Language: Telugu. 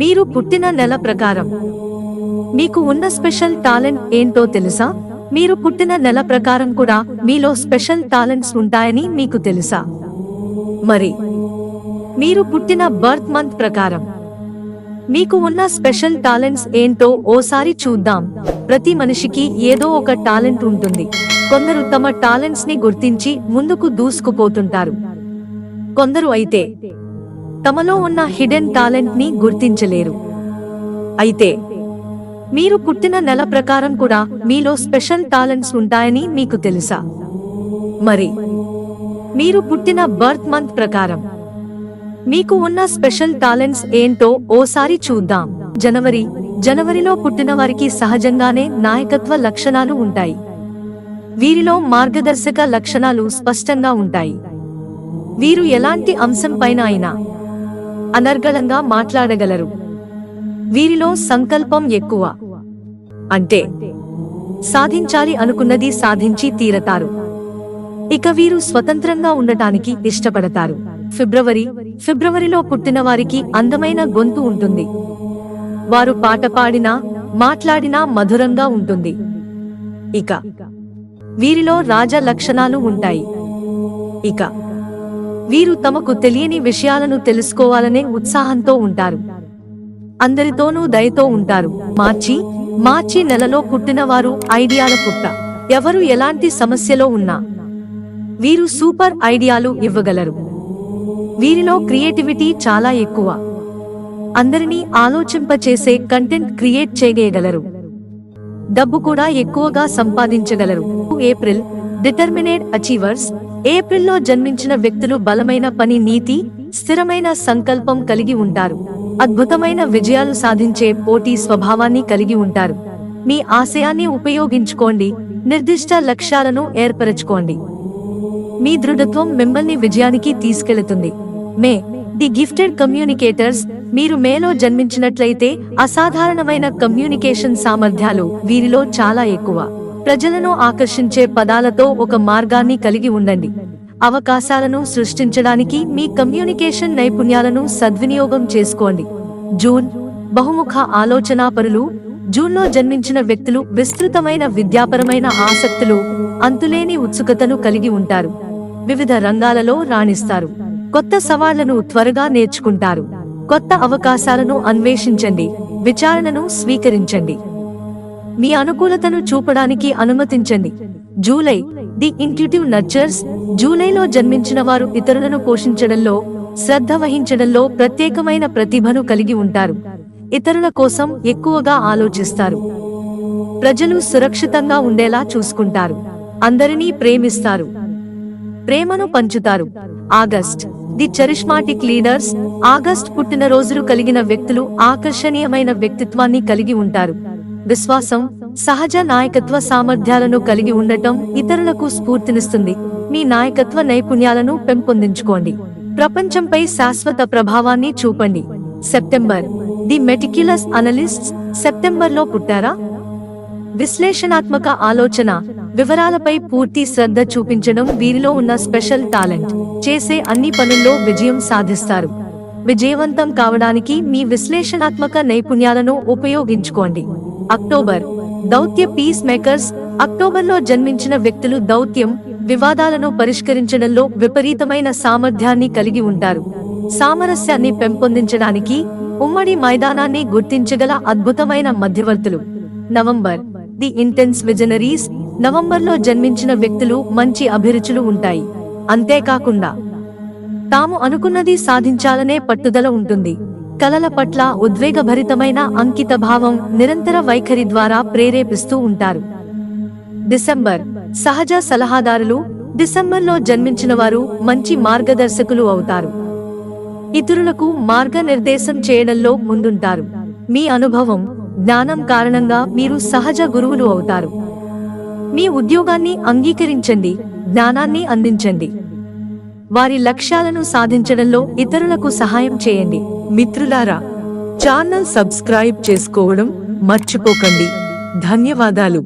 మీరు పుట్టిన నెల ప్రకారం. మీకు ఉన్న స్పెషల్ టాలెంట్ ఏంటో తెలుసా? మీరు పుట్టిన నెల ప్రకారం కూడా మీలో స్పెషల్ టాలెంట్స్ ఉంటాయని మీకు తెలుసా? మరి మీరు పుట్టిన బర్త్ మంత్ ప్రకారం మీకు ఉన్న స్పెషల్ టాలెంట్స్ ఏంటో ఓసారి చూద్దాం. ప్రతి మనిషికి ఏదో ఒక టాలెంట్ ఉంటుంది. కొందరు తమ టాలెంట్స్ని గుర్తించి ముందుకు దూసుకుపోతుంటారు. కొందరు అయితే తమలో ఉన్న హిడెన్ టాలెంట్ని గుర్తించలేరు. అయితే మీరు పుట్టిన నెల ప్రకారం కూడా మీలో స్పెషల్ టాలెంట్స్ ఉంటాయని మీకు తెలుసా? మరి మీరు పుట్టిన బర్త్ మంత్ ప్రకారం మీకు ఉన్న స్పెషల్ టాలెంట్స్ ఏంటో ఓసారి చూద్దాం. జనవరి జనవరిలో పుట్టిన వారికి సహజంగానే నాయకత్వ లక్షణాలు ఉంటాయి. వీరిలో మార్గదర్శక లక్షణాలు స్పష్టంగా ఉంటాయి. వీరు ఎలాంటి అంశం పైన అయినా అనర్గళంగా మాట్లాడగలరు. వీరిలో సంకల్పం ఎక్కువ. అంటే సాధించాలి అనుకున్నది సాధించి తీరతారు. ఇక వీరు స్వతంత్రంగా ఉండటానికి ఇష్టపడతారు. ఫిబ్రవరి ఫిబ్రవరిలో పుట్టిన వారికి అందమైన గొంతు ఉంటుంది. వారు పాట పాడినా మాట్లాడినా మధురంగా ఉంటుంది. ఇక వీరిలో రాజ లక్షణాలు ఉంటాయి. ఇక వీరు తమకు తెలియని విషయాలను తెలుసుకోవాలనే ఉత్సాహంతో ఉంటారు. అందరితోనూ దయతో ఉంటారు. మార్చి మార్చి నెలలో పుట్టినవారు ఐడియాల పుట్ట. ఎవరు ఎలాంటి సమస్యలో ఉన్నా వీరు సూపర్ ఐడియాలు ఇవ్వగలరు. వీరిలో క్రియేటివిటీ చాలా ఎక్కువ. అందరినీ ఆలోచింపచేసే కంటెంట్ క్రియేట్ చేయగలరు. డబ్బు కూడా ఎక్కువగా సంపాదించగలరు. ఏప్రిల్ డిటర్మినేట్ అచీవర్స్ ఏప్రిల్లో జన్మించిన వ్యక్తులు బలమైన పని నీతి స్థిరమైన సంకల్పం కలిగి ఉంటారు. అద్భుతమైన విజయాలు సాధించే పోటీ స్వభావాన్ని కలిగి ఉంటారు. మీ ఆశయాన్ని ఉపయోగించుకోండి. నిర్దిష్ట లక్ష్యాలను ఏర్పరచుకోండి. మీ దృఢత్వం మిమ్మల్ని విజయానికి తీసుకెళుతుంది. మే ది గిఫ్టెడ్ కమ్యూనికేటర్స్ మీరు మేలో జన్మించినట్లయితే అసాధారణమైన కమ్యూనికేషన్ సామర్థ్యాలు వీరిలో చాలా ఎక్కువ. ప్రజలను ఆకర్షించే పదాలతో ఒక మార్గాన్ని కలిగి ఉండండి. అవకాశాలను సృష్టించడానికి మీ కమ్యూనికేషన్ నైపుణ్యాలను సద్వినియోగం చేసుకోండి. జూన్ బహుముఖ ఆలోచనాపరులు జూన్లో జన్మించిన వ్యక్తులు విస్తృతమైన విద్యాపరమైన ఆసక్తులు అంతులేని ఉత్సుకతను కలిగి ఉంటారు. వివిధ రంగాలలో రాణిస్తారు. కొత్త సవాళ్ళను త్వరగా నేర్చుకుంటారు. కొత్త అవకాశాలను అన్వేషించండి. విచారణను స్వీకరించండి. మీ అనుకూలతను చూపడానికి అనుమతించండి. జూలై ది ఇంట్యూటివ్ నర్చర్స్ జూలైలో జన్మించిన వారు ఇతరులను పోషించడంలో శ్రద్ధ వహించడంలో ప్రత్యేకమైన ప్రతిభను కలిగి ఉంటారు. ఇతరుల కోసం ఎక్కువగా ఆలోచిస్తారు. ప్రజలు సురక్షితంగా ఉండేలా చూసుకుంటారు. అందరినీ ప్రేమిస్తారు. ప్రేమను పంచుతారు. August the charismatic leaders August పుట్టినరోజులు కలిగిన వ్యక్తులు ఆకర్షణీయమైన వ్యక్తిత్వాన్ని కలిగి ఉంటారు. విశ్వాసం సహజ నాయకత్వ సామర్థ్యాలను కలిగి ఉండటం ఇతరులకు స్ఫూర్తినిస్తుంది. మీ నాయకత్వ నైపుణ్యాలను పెంపొందించుకోండి. ప్రపంచంపై శాశ్వత ప్రభావాన్ని చూపండి. సెప్టెంబర్. ది మెటిక్యులస్ అనలిస్ట్ సెప్టెంబర్లో పుట్టారా? విశ్లేషణాత్మక ఆలోచన. వివరాలపై పూర్తి శ్రద్ధ చూపించడం వీరిలో ఉన్న స్పెషల్ టాలెంట్. చేసే అన్ని పనుల్లో విజయం సాధిస్తారు. విజయవంతం కావడానికి మీ విశ్లేషణాత్మక నైపుణ్యాలను ఉపయోగించుకోండి. అక్టోబర్. దౌత్య పీస్ మేకర్స్ అక్టోబర్లో జన్మించిన వ్యక్తులు దౌత్యం వివాదాలను పరిష్కరించడంలో విపరీతమైన సామర్థ్యాన్ని కలిగి ఉంటారు. సామరస్యాన్ని పెంపొందించడానికి ఉమ్మడి మైదానాన్ని గుర్తించగల అద్భుతమైన మధ్యవర్తులు. నవంబర్. The intense visionaries. నవంబర్లో జన్మించిన వ్యక్తులు మంచి అభిరుచులు ఉంటాయి. అంతేకాకుండా తాము అనుకున్నది సాధించాలనే పట్టుదల ఉంటుంది. కలల పట్ల ఉద్వేగభరితమైన అంకిత భావం నిరంతర వైఖరి ద్వారా ప్రేరేపిస్తూ ఉంటారు. డిసెంబర్. సహజ సలహాదారులు డిసెంబర్లో జన్మించిన వారు మంచి మార్గదర్శకులు అవుతారు. ఇతరులకు మార్గనిర్దేశం చేయడంలో ముందుంటారు. మీ అనుభవం జ్ఞానం కారణంగా మీరు సహజ గురువులు అవుతారు. మీ ఉద్యోగాన్ని అంగీకరించండి జ్ఞానాన్ని అందించండి. వారి లక్ష్యాలను సాధించడంలో ఇతరులకు సహాయం చేయండి. మిత్రులారా ఛానల్ సబ్స్క్రైబ్ చేసుకోవడం మర్చిపోకండి. ధన్యవాదాలు.